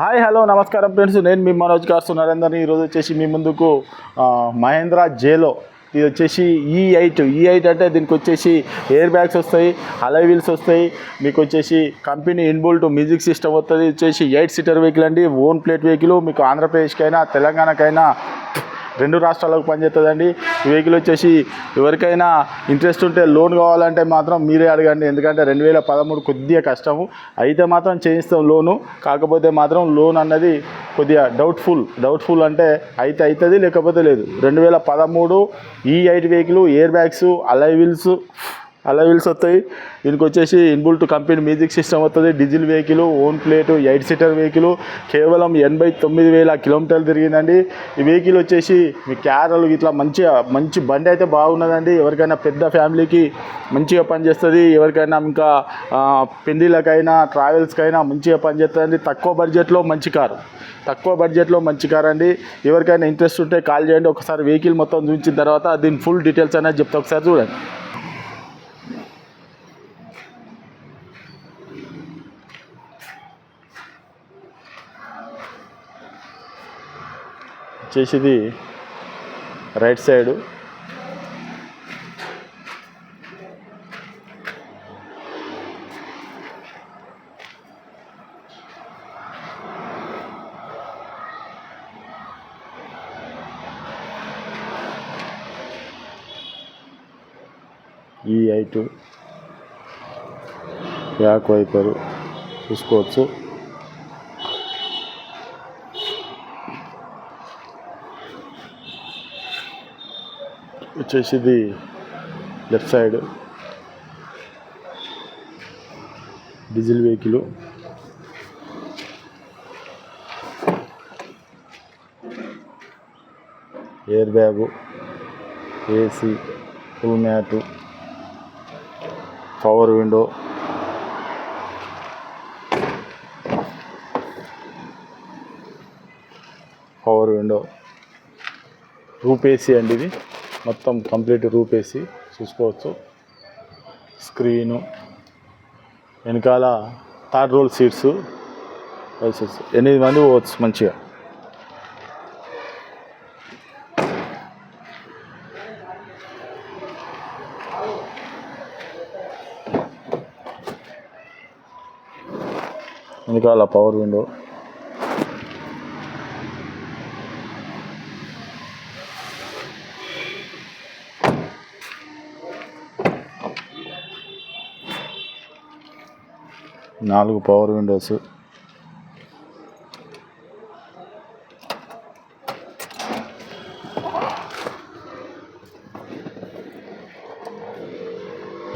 Hi hello నమస్కారం friends. నేను మీ మనోజ్ గారు. నరేందర్ ఈరోజు వచ్చేసి మీ ముందుకు మహేంద్ర జేలో ఇది వచ్చేసి ఈ ఎయిట్ ఈ ఎయిట్ అంటే దీనికి వచ్చేసి ఎయిర్ బ్యాగ్స్ వస్తాయి అలై వీల్స్ వస్తాయి. మీకు వచ్చేసి కంపెనీ ఇన్బుల్ట్ మ్యూజిక్ సిస్టమ్ వస్తుంది. వచ్చేసి ఎయిట్ సీటర్ వెహికల్ అండి. ఓన్ ప్లేట్ వెహికల్ మీకు ఆంధ్రప్రదేశ్కైనా తెలంగాణకైనా రెండు రాష్ట్రాలకు పనిచేస్తుందండి. ఈ వెహికల్ వచ్చేసి ఎవరికైనా ఇంట్రెస్ట్ ఉంటే లోన్ కావాలంటే మాత్రం మీరే అడగండి. ఎందుకంటే రెండు వేల పదమూడు కొద్దిగా కష్టము. అయితే మాత్రం చేయిస్తాం లోను. కాకపోతే మాత్రం లోన్ అన్నది కొద్దిగా డౌట్ఫుల్ డౌట్ఫుల్ అంటే అయితే అవుతుంది లేకపోతే లేదు. రెండు వేల పదమూడు ఈ eight vehicle air bags alloy alloy wheels alloy wheels వస్తాయి. దీనికి వచ్చేసి ఇన్బుల్ట్ కంపెనీ మ్యూజిక్ సిస్టమ్ వస్తుంది. Diesel vehicle own plate eight seater vehicle కేవలం ఎనభై తొమ్మిది వేల కిలోమీటర్లు తిరిగిందండి. ఈ వెహికల్ వచ్చేసి మీ క్యారలు ఇట్లా మంచిగా మంచి బండి అయితే బాగున్నదండి. ఎవరికైనా పెద్ద ఫ్యామిలీకి మంచిగా పనిచేస్తుంది. ఎవరికైనా ఇంకా ఆ, పెళ్ళిళ్ళకైనా ట్రావెల్స్కైనా మంచిగా పనిచేస్తుంది తక్కువ బడ్జెట్లో మంచి కారు. తక్కువ బడ్జెట్లో మంచి కార్ అండి. ఎవరికైనా ఇంట్రెస్ట్ ఉంటే కాల్ చేయండి. ఒకసారి వెహికల్ మొత్తం చూపించిన తర్వాత దీని ఫుల్ డీటెయిల్స్ అనేది చెప్తే. ఒకసారి చూడండి. వచ్చేసిది రైట్ సైడు. ఈ ఐటు బ్యాక్ వైపరు చూసుకోవచ్చు. వచ్చేసి ఇది left side. Diesel vehicle. Air bag AC full mat power window. Power window. Roof AC అండి ఇది. మొత్తం కంప్లీట్ రూప్ చూసుకోవచ్చు. స్క్రీను వెనకాల థర్డ్ రోల్ సీట్స్ సీట్స్ ఎనిమిది మంది పోవచ్చు మంచిగా. వెనకాల పవర్ విండో నాలుగు పవర్ విండోస్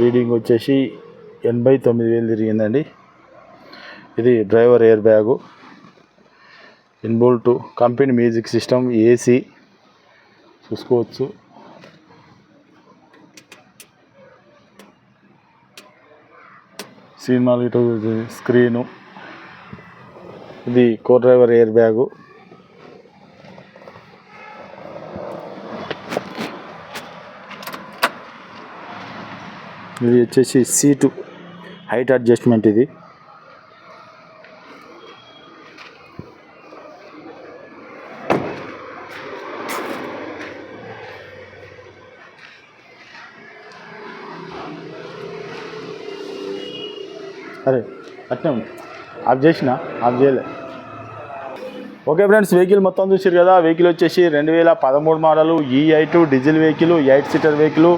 రీడింగ్ వచ్చేసి ఎనభై తొమ్మిది వేలు తిరిగిందండి. ఇది driver air bag inbuilt company music system AC చూసుకోవచ్చు. సినిమాలు ఇటు స్క్రీను. ఇది కో డ్రైవర్ ఎయిర్ బ్యాగు. ఇది వచ్చేసి సీటు. హైట్ అడ్జస్ట్మెంట్ ఇది. సరే అట్నే ఉంది. ఆఫ్ చేసిన ఆఫ్ చేయలే. ఓకే ఫ్రెండ్స్ వెహికల్ మొత్తం చూసారు కదా వెహికల్ వచ్చేసి రెండు వేల పదమూడు మోడలు ఈ ఐటు diesel vehicle eight seater vehicle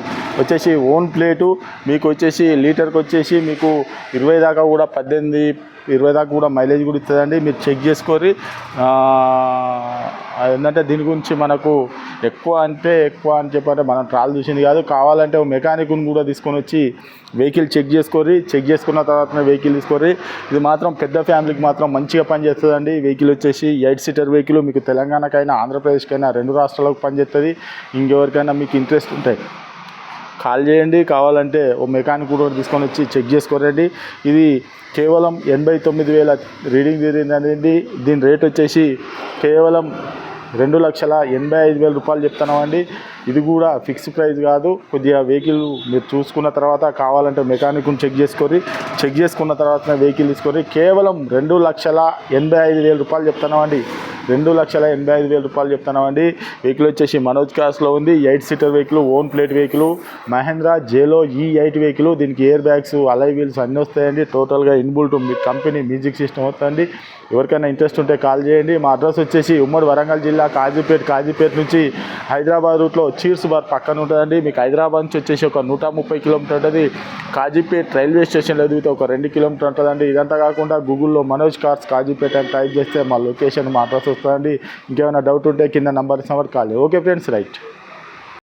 వచ్చేసి ఓన్ ప్లేటు మీకు వచ్చేసి లీటర్కి వచ్చేసి మీకు ఇరవై దాకా కూడా పద్దెనిమిది ఇరవై దాకా కూడా మైలేజ్ కూడా ఇస్తుందండి. మీరు చెక్ చేసుకోరి ఏంటంటే దీని గురించి మనకు ఎక్కువ అంటే ఎక్కువ అని చెప్పంటే మనం ట్రాల్ చూసింది కాదు. కావాలంటే మెకానిక్ని కూడా తీసుకొని వచ్చి వెహికల్ చెక్ చేసుకోరి చెక్ చేసుకున్న తర్వాత వెహికల్ తీసుకోరి ఇది మాత్రం పెద్ద ఫ్యామిలీకి మాత్రం మంచిగా పనిచేస్తుందండి. వెహికల్ వచ్చేసి ఎయిట్ సీటర్ వెహికల్ మీకు తెలంగాణకైనా ఆంధ్రప్రదేశ్కైనా రెండు రాష్ట్రాలకు పనిచేస్తుంది ఇంకెవరికైనా మీకు ఇంట్రెస్ట్ ఉంటాయి. కాల్ చేయండి. కావాలంటే ఓ మెకానిక్ కూడా తీసుకొని వచ్చి చెక్ చేసుకోరండి ఇది కేవలం ఎనభై తొమ్మిది వేల రీడింగ్ జరిగిందండి దీని రేట్ వచ్చేసి కేవలం రెండు లక్షల ఎనభై ఐదు వేల రూపాయలు చెప్తున్నామండి. ఇది కూడా ఫిక్స్ ప్రైస్ కాదు. కొద్దిగా వెహికల్ మీరు చూసుకున్న తర్వాత కావాలంటే మెకానిక్ని చెక్ చేసుకొని చెక్ చేసుకున్న తర్వాత వెహికల్ తీసుకొని కేవలం రెండు లక్షల ఎనభై ఐదు వేల రూపాయలు చెప్తున్నామండి. రెండు లక్షల ఎనభై ఐదు వేల రూపాయలు చెప్తున్నామండి. వెహికల్ వచ్చేసి మనోజ్ క్లాస్లో ఉంది. Eight seater vehicle own plate vehicle Mahindra జేలో ఈ ఎయిట్ వెహికల్ దీనికి ఎయిర్ బ్యాగ్స్ అలై వీల్స్ అన్నీ వస్తాయండి. టోటల్గా ఇన్బుల్ట్ మీ కంపెనీ మ్యూజిక్ సిస్టమ్ వస్తుంది ఎవరికైనా ఇంట్రెస్ట్ ఉంటే కాల్ చేయండి. మా అడ్రస్ వచ్చేసి ఉమ్మడి వరంగల్ జిల్లా కాజీపేట కాజీపేట నుంచి హైదరాబాద్ రూట్లో చీర్స్ బార్ పక్కన ఉంటుందండి. మీకు హైదరాబాద్ నుంచి వచ్చేసి ఒక నూట ముప్పై కిలోమీటర్ ఉంటుంది. కాజీపేట రైల్వే స్టేషన్లో ఎదిగితే ఒక రెండు కిలోమీటర్ ఉంటుందండి. ఇదంతా కాకుండా గూగుల్లో మనోజ్ కార్స్ కాజీపేట అని టైప్ చేస్తే మా లొకేషన్ మా అడ్రస్ వస్తుందండి. ఇంకేమైనా డౌట్ ఉంటే కింద number number call okay friends right.